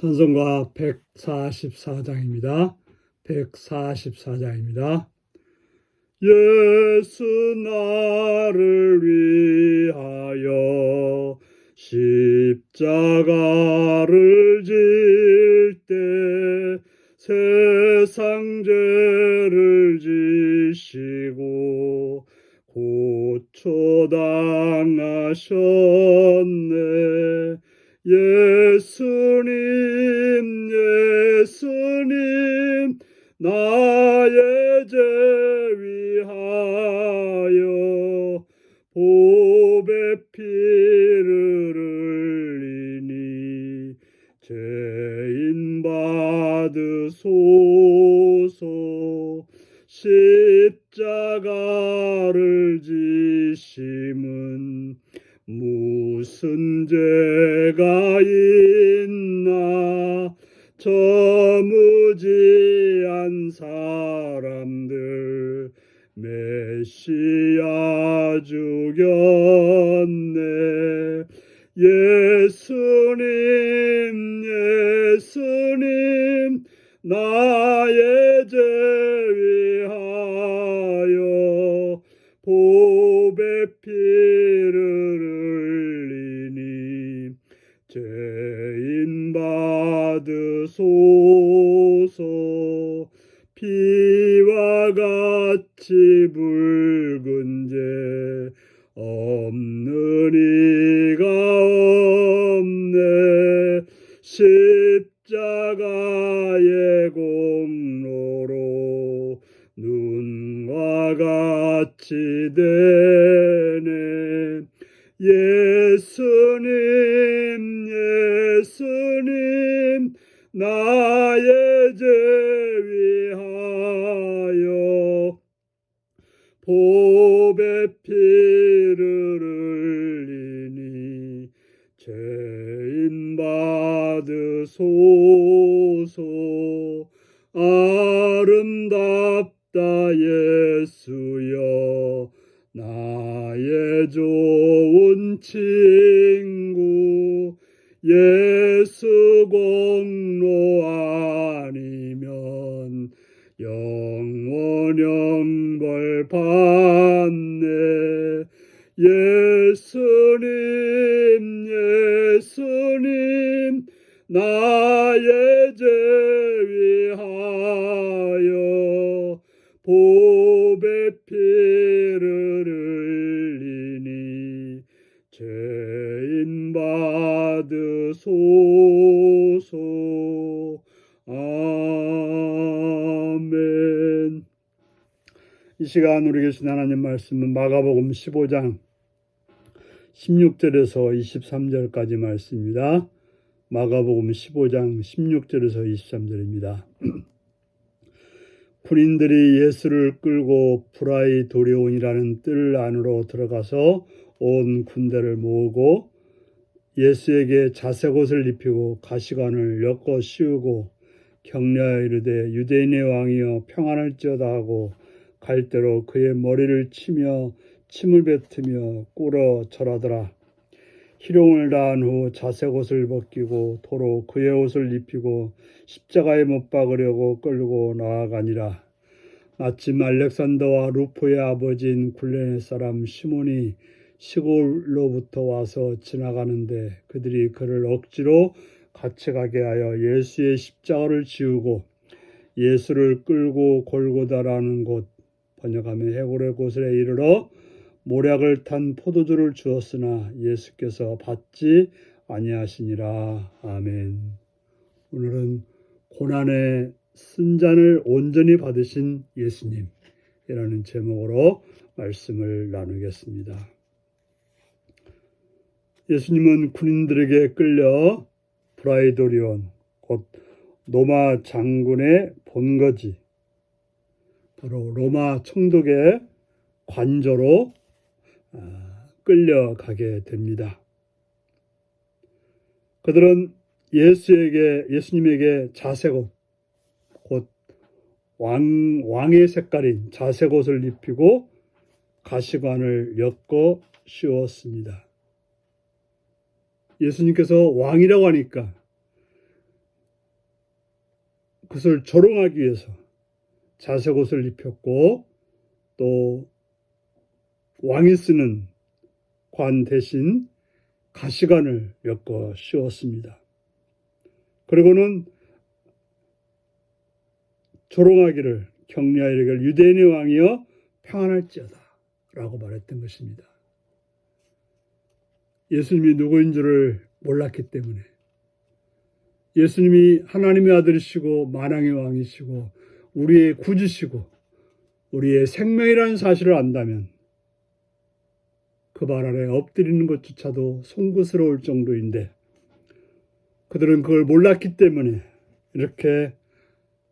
찬송가 144장입니다. 144장입니다. 예수 나를 위하여 십자가를 질 때 세상 죄를 지시고 고초당하셨네 예수님 예수님 나의 죄 위하여 보배 피를 흘리니 죄인 받으소서. 십자가를 지심은 무슨 죄가 있 예수님 예수님 나의 죄 위하여 보배 피를 흘리니 죄인 받으소서. 피와 같이 붉은 죄 없는 이가 십자가의 공로로 눈과 같이 되네. 예수님 예수님 나의 죄 위하여 보배 피를 흘리니 죄인 받으소서. 아름답다 예수여. 나의 좋은 친구 예수 공로 아니면 영원 영벌 받네. 예수 나의 죄 위하여 보배 피를 흘리니 죄인 받으소서 아멘 이 시간 우리 계신 하나님 말씀은 마가복음 15장 16절에서 23절까지 말씀입니다. 마가복음 15장 16절에서 23절입니다. 군인들이 예수를 끌고 브라이 도리온이라는 뜰 안으로 들어가서 온 군대를 모으고 예수에게 자색 옷을 입히고 가시관을 엮어 씌우고 격려하여 이르되 유대인의 왕이여 평안을지어다 하고 갈대로 그의 머리를 치며 침을 뱉으며 꿇어 절하더라. 희롱을 다한 후 자색 옷을 벗기고 도로 그의 옷을 입히고 십자가에 못 박으려고 끌고 나아가니라. 마침 알렉산더와 루포의 아버지인 굴레네 사람 시몬이 시골로부터 와서 지나가는데 그들이 그를 억지로 같이 가게 하여 예수의 십자가를 지우고 예수를 끌고 골고다라는 곳 번역하면 해골의 곳에 이르러 모략을 탄 포도주를 주었으나 예수께서 받지 아니하시니라 아멘. 오늘은 고난의 쓴잔을 온전히 받으신 예수님이라는 제목으로 말씀을 나누겠습니다. 예수님은 군인들에게 끌려 브라이도리온 곧 로마 장군의 본거지 바로 로마 총독의 관저로 아, 끌려가게 됩니다. 그들은 예수에게 예수님에게 자색 옷 곧 왕, 왕의 색깔인 자색 옷을 입히고 가시관을 엮어 씌웠습니다. 예수님께서 왕이라고 하니까 그것을 조롱하기 위해서 자색 옷을 입혔고 또 왕이 쓰는 관 대신 가시관을 엮어 씌웠습니다. 그리고는 조롱하기를 격려하기를 유대인의 왕이여 평안할지어다 라고 말했던 것입니다. 예수님이 누구인 줄을 몰랐기 때문에 예수님이 하나님의 아들이시고 만왕의 왕이시고 우리의 구주시고 우리의 생명이라는 사실을 안다면 그 발 아래 엎드리는 것조차도 송구스러울 정도인데 그들은 그걸 몰랐기 때문에 이렇게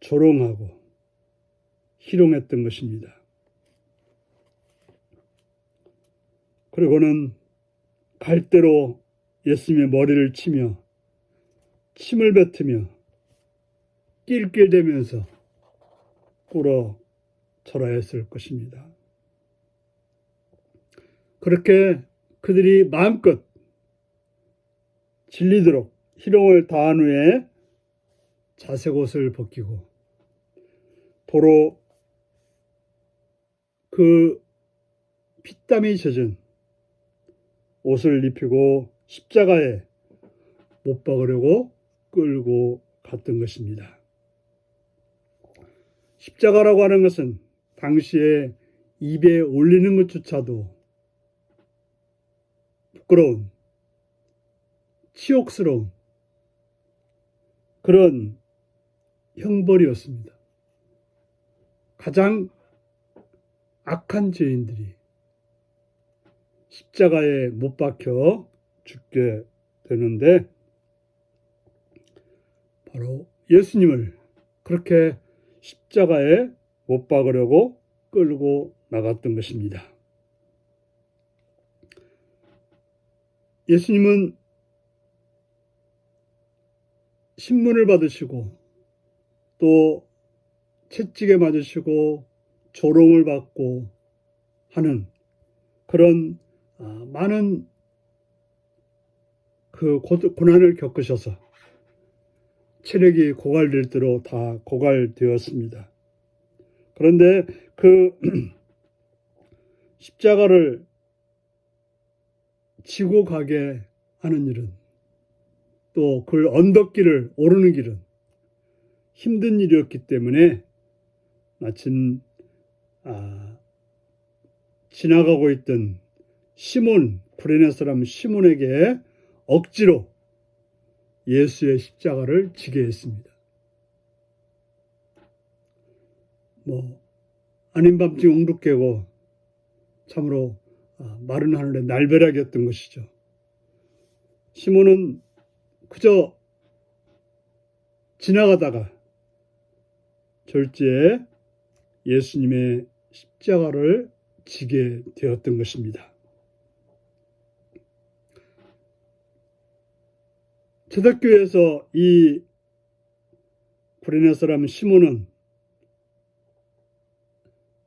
조롱하고 희롱했던 것입니다. 그리고는 갈대로 예수님의 머리를 치며 침을 뱉으며 낄낄대면서 꿇어 절하였을 것입니다. 그렇게 그들이 마음껏 질리도록 희롱을 다한 후에 자색 옷을 벗기고 도로 그 피땀이 젖은 옷을 입히고 십자가에 못 박으려고 끌고 갔던 것입니다. 십자가라고 하는 것은 당시에 입에 올리는 것조차도 부끄러운, 치욕스러운 그런 형벌이었습니다. 가장 악한 죄인들이 십자가에 못 박혀 죽게 되는데 바로 예수님을 그렇게 십자가에 못 박으려고 끌고 나갔던 것입니다. 예수님은 신문을 받으시고 또 채찍에 맞으시고 조롱을 받고 하는 그런 아, 많은 그 고- 고난을 겪으셔서 체력이 고갈될 대로 다 고갈되었습니다. 그런데 그 십자가를 지고 가게 하는 일은 또 그 언덕길을 오르는 길은 힘든 일이었기 때문에 마침 아, 지나가고 있던 시몬 구레네 사람 시몬에게 억지로 예수의 십자가를 지게 했습니다. 뭐 아닌 밤중 깨고 참으로 아, 마른 하늘의 날벼락이었던 것이죠. 시몬은 그저 지나가다가 절제에 예수님의 십자가를 지게 되었던 것입니다. 초대교회에서 이 구레네 사람 시몬은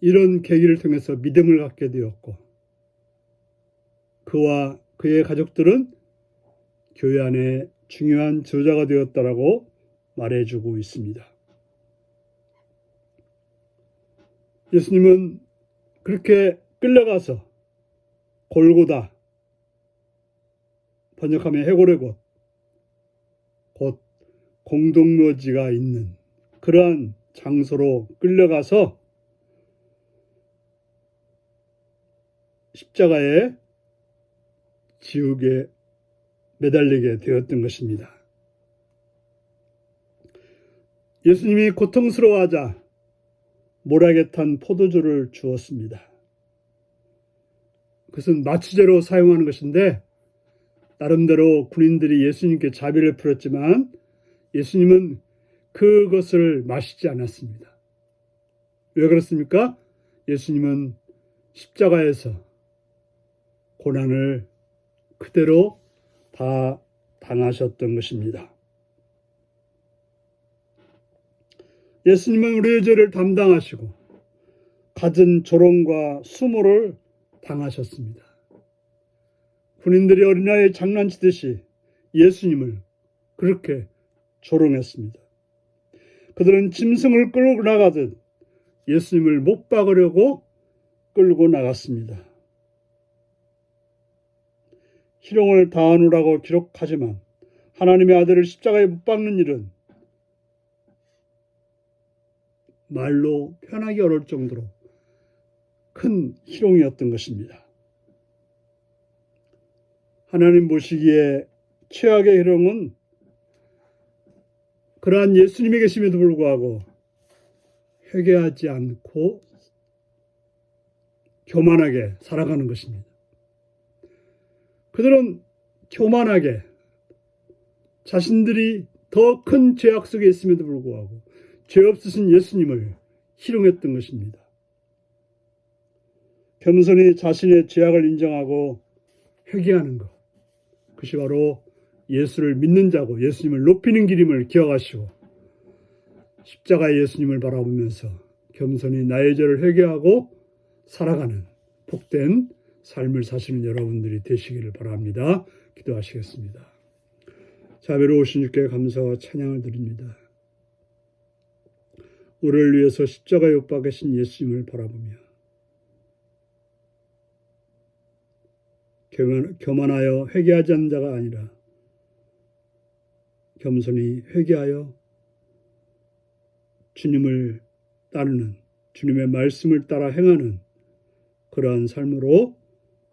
이런 계기를 통해서 믿음을 갖게 되었고 그와 그의 가족들은 교회 안에 중요한 저자가 되었다라고 말해주고 있습니다. 예수님은 그렇게 끌려가서 골고다 번역하면 해골의 곳, 곧 공동묘지가 있는 그러한 장소로 끌려가서 십자가에 지옥에 매달리게 되었던 것입니다. 예수님이 고통스러워하자 모락에 탄 포도주를 주었습니다. 그것은 마취제로 사용하는 것인데 나름대로 군인들이 예수님께 자비를 풀었지만 예수님은 그것을 마시지 않았습니다. 왜 그렇습니까? 예수님은 십자가에서 고난을 그대로 다 당하셨던 것입니다. 예수님은 우리의 죄를 담당하시고 갖은 조롱과 수모를 당하셨습니다. 군인들이 어린아이 장난치듯이 예수님을 그렇게 조롱했습니다. 그들은 짐승을 끌고 나가듯 예수님을 못 박으려고 끌고 나갔습니다. 희롱을 당하노라고 기록하지만 하나님의 아들을 십자가에 못 박는 일은 말로 표현하기 어려울 정도로 큰 희롱이었던 것입니다. 하나님 보시기에 최악의 희롱은 그러한 예수님이 계심에도 불구하고 회개하지 않고 교만하게 살아가는 것입니다. 그들은 교만하게 자신들이 더 큰 죄악 속에 있음에도 불구하고 죄 없으신 예수님을 희롱했던 것입니다. 겸손히 자신의 죄악을 인정하고 회개하는 것. 그것이 바로 예수를 믿는 자고 예수님을 높이는 길임을 기억하시고 십자가의 예수님을 바라보면서 겸손히 나의 죄를 회개하고 살아가는 복된 삶을 사시는 여러분들이 되시기를 바랍니다. 기도하시겠습니다. 자비로우신 주께 감사와 찬양을 드립니다. 우리를 위해서 십자가에 못 박으신 예수님을 바라보며 교만, 교만하여 회개하지 않는 자가 아니라 겸손히 회개하여 주님을 따르는 주님의 말씀을 따라 행하는 그러한 삶으로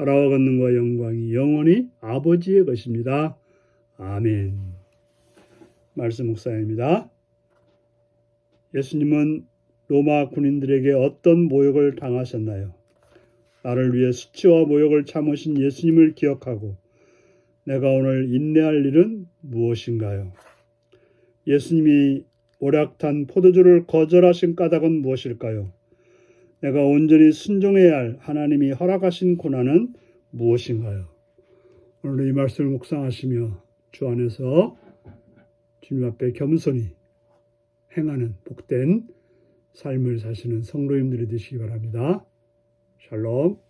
나라와 권능과 영광이 영원히 아버지의 것입니다. 아멘. 말씀 목사입니다. 예수님은 로마 군인들에게 어떤 모욕을 당하셨나요? 나를 위해 수치와 모욕을 참으신 예수님을 기억하고 내가 오늘 인내할 일은 무엇인가요? 예수님이 오락탄 포도주를 거절하신 까닭은 무엇일까요? 내가 온전히 순종해야 할 하나님이 허락하신 고난은 무엇인가요? 오늘 이 말씀을 묵상하시며 주 안에서 주님 앞에 겸손히 행하는 복된 삶을 사시는 성도님들이 되시기 바랍니다. 샬롬.